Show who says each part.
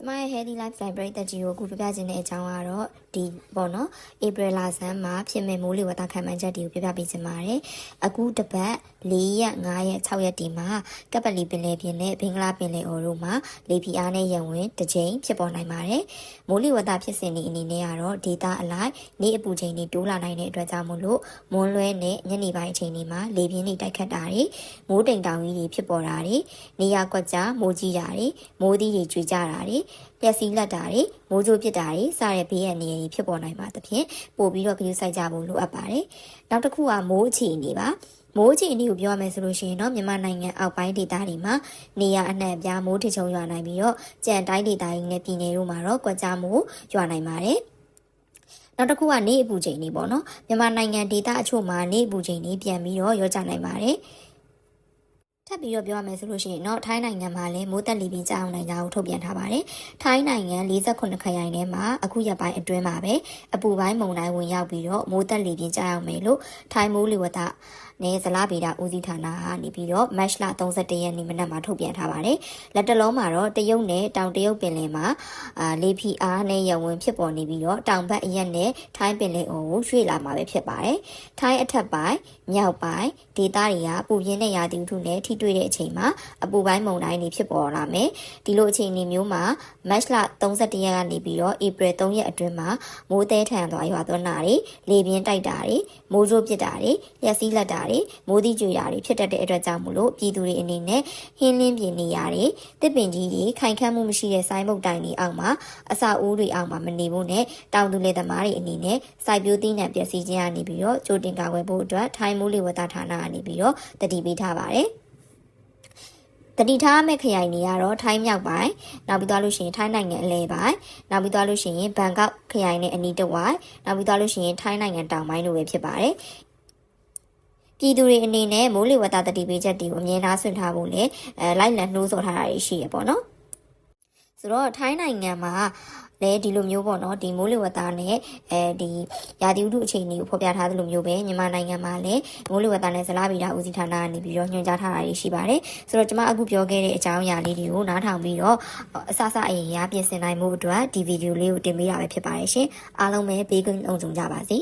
Speaker 1: ကျမရဲ့ healthy lifestyle ပရိသတ်ကြီးကိုအခုပြပြခြင်းတဲ့အကြောင်းကတော့ဒီပေါ့နော် April လဆန်းမှာဖြစ်မဲ့မိုးလေဝသခံမှန်းချက်တွေကိုပြပြပေးခြင်းပါတယ်အခုတပတ်၄ရက်၅ရက်6ရက်ဒီမှာကပ်ပလီပင်လယ်ပြင်နဲ့ဘင်္ဂလားပင်လယ်အော်တို့မှာလေပြင်းအားနဲ့ရန်ဝင်တစ်ကြိမ်ဖြစ်ပေါ်နိုင်ပါတယ်မိုးလေဝသဖြစ်စဉ်ဒီအနေနဲ့ကတော့ဒေတာအလိုက်နေ့အပူချိန်တွေတိုးလာနိုင်တဲ့အတွက်ကြောင့်မို့လို့မွန်းလွဲနဲ့ညနေပိုင်းအချိန်တွေမှာလေပြင်းတွေတိုက်ခတ်တာတွေမိုးတိမ်တောင်ကြီးတွေဖြစ်ပေါ်တာတွေနေရာကွက်ကြားမိုးကြီးတာတွေမိုးသီးတွေကျွေကြတာတွေပျက်စီးလက်တာတွေမိုးကြိုးပစ်တာတွေစတဲ့ဘေးရန်နေတွေဖြစ်ပေါ်နိုင်ပါသဖြင့်ပို့ပြီးတော့ဂရုစိုက်ကြဖို့လိုအပ်ပါတယ်။နောက်တစ်ခုကမိုးအခြေအနေပါ။မိုးအခြေအနေကိုပြောရမယ်ဆိုလို့ရှိရင်တော့မြန်မာနိုင်ငံအောက်ပိုင်းဒေသတွေမှာနေရာအနှံ့အပြားမိုးထချုံရွာနိုင်ပြီးတော့ကြံတိုင်းဒေသတွေနဲ့ပြည်နယ်တို့မှာတော့ကွက်ကြားမိုးရွာနိုင်ပါတယ်။နောက်တစ်ခုကနေအပူချိန်တွေပေါ့နော်မြန်မာနိုင်ငံဒေသအချို့မှာနေအပူချိန်တွေပြန်ပြီးတော့ရောကြနိုင်ပါတယ်။ ထပ်ပြီးတော့ပြောရမယ်ဆိုလို့ရှိရင်တော့ထိုင်းနိုင်ငံမှာလည်းမိုးတက်လီပြီးကြောင်းနိုင်ကြကိုထုတ်ပြန်ထားပါတယ်။ထိုင်းနိုင်ငံ48ခရိုင်ထဲမှာအခုရက်ပိုင်းအတွင်းမှာပဲအပူပိုင်းမုန်တိုင်းဝင်ရောက်ပြီးတော့မိုးတက်လီပြီးကြောင်းမယ်လို့ထိုင်းမိုးလေဝသနဲ့ဇလားဗေဒဦးစီးဌာနကနေပြီးတော့ match လ31ရက်နေ့မနက်မှာထုတ်ပြန်ထားပါတယ်။လက်တလုံးမှာတော့တရုတ်နဲ့တောင်တရုတ်ပင်လယ်မှာအာလေဖီအားနဲ့ရဝင်ဖြစ်ပေါ်နေပြီးတော့တောင်ဘက်အရက်နဲ့ထိုင်းပင်လယ်အော်ကိုရွှေ့လာမှာပဲဖြစ်ပါတယ်။ထိုင်းအထက်ပိုင်းမြောက်ပိုင်းဒေသတွေကပူပြင်းတဲ့ရာသီဥတုနဲ့ထိတွေ့တဲ့အချိန်မှာအပူပိုင်းမုန်တိုင်းတွေဖြစ်ပေါ်လာမယ်။ဒီလိုအခြေအနေမျိုးမှာ match လ31ရက်ကနေပြီးတော့ April 3ရက်အတွင်းမှာမိုးသေးထန်သွားရွာသွန်းတာတွေလေပြင်းတိုက်တာတွေမိုးကြိုးပစ်တာတွေလျှက်စီးလက်တာတွေမိုးသီးကြွေတာတွေဖြစ်တတ်တဲ့အတွက်ကြောင့်မို့လို့ပြည်သူတွေအနေနဲ့ဟင်းလင်းပြင်နေရတွေတစ်ပင်ကြီးတွေခိုင်ခန့်မှုမရှိတဲ့စိုင်းမုတ်တိုင်တွေအောက်မှာအစာအိုးတွေအောက်မှာမနေဖို့နဲ့တောင်သူလယ်သမားတွေအနေနဲ့စိုက်ပျိုးသီးနှံပျက်စီးခြင်းကနေပြီးတော့ကြိုတင်ကာကွယ်ဖို့အတွက်ထိုင်းမိုးလေဝသဌာနကနေပြီးတော့တတိပေးထားပါတယ် တတိထားမဲ့ခရိုင်တွေကတော့ထိုင်းမြောက်ပိုင်းနောက်ပြီးသွားလို့ရှိရင်ထိုင်းနိုင်ငံအလဲပိုင်းနောက်ပြီးသွားလို့ရှိရင်ဘန်ကောက်ခရိုင်နဲ့အနီးတစ်ဝိုက်နောက်ပြီးသွားလို့ရှိရင်ထိုင်းနိုင်ငံတောင်ပိုင်းတို့ပဲဖြစ်ပါတယ်ပြည်သူတွေအနေနဲ့မိုးလေဝသတတိပေးချက်တွေကိုအမြဲတမ်းဆွင့်ထားဖို့လည်းအဲလိုက်လံနှိုးဆော်ထားတာရှိရပေါ့နော် ဆိုတော့ထိုင်းနိုင်ငံမှာလည်းဒီလိုမျိုးပေါ့နော်ဒီမိုးလေဝသနဲ့အဲဒီရာသီဥတုအခြေအနေကိုဖော်ပြထားသလိုမျိုးပဲမြန်မာနိုင်ငံမှာလည်းမိုးလေဝသနဲ့ဇလားဗီဒဦးစီးဌာနကနေပြီးတော့ညွှန်ကြားထားတာတွေရှိပါတယ်ဆိုတော့ကျွန်မအခုပြောခဲ့တဲ့အကြောင်းအရာလေးတွေကိုနားထောင်ပြီးတော့အစစအရင်ရပြင်ဆင်နိုင်မှုအတွက်ဒီဗီဒီယိုလေးကိုတင်ပေးတာပဲဖြစ်ပါတယ်ရှင်အားလုံးပဲဘေးကင်းအောင်ကြပါစေ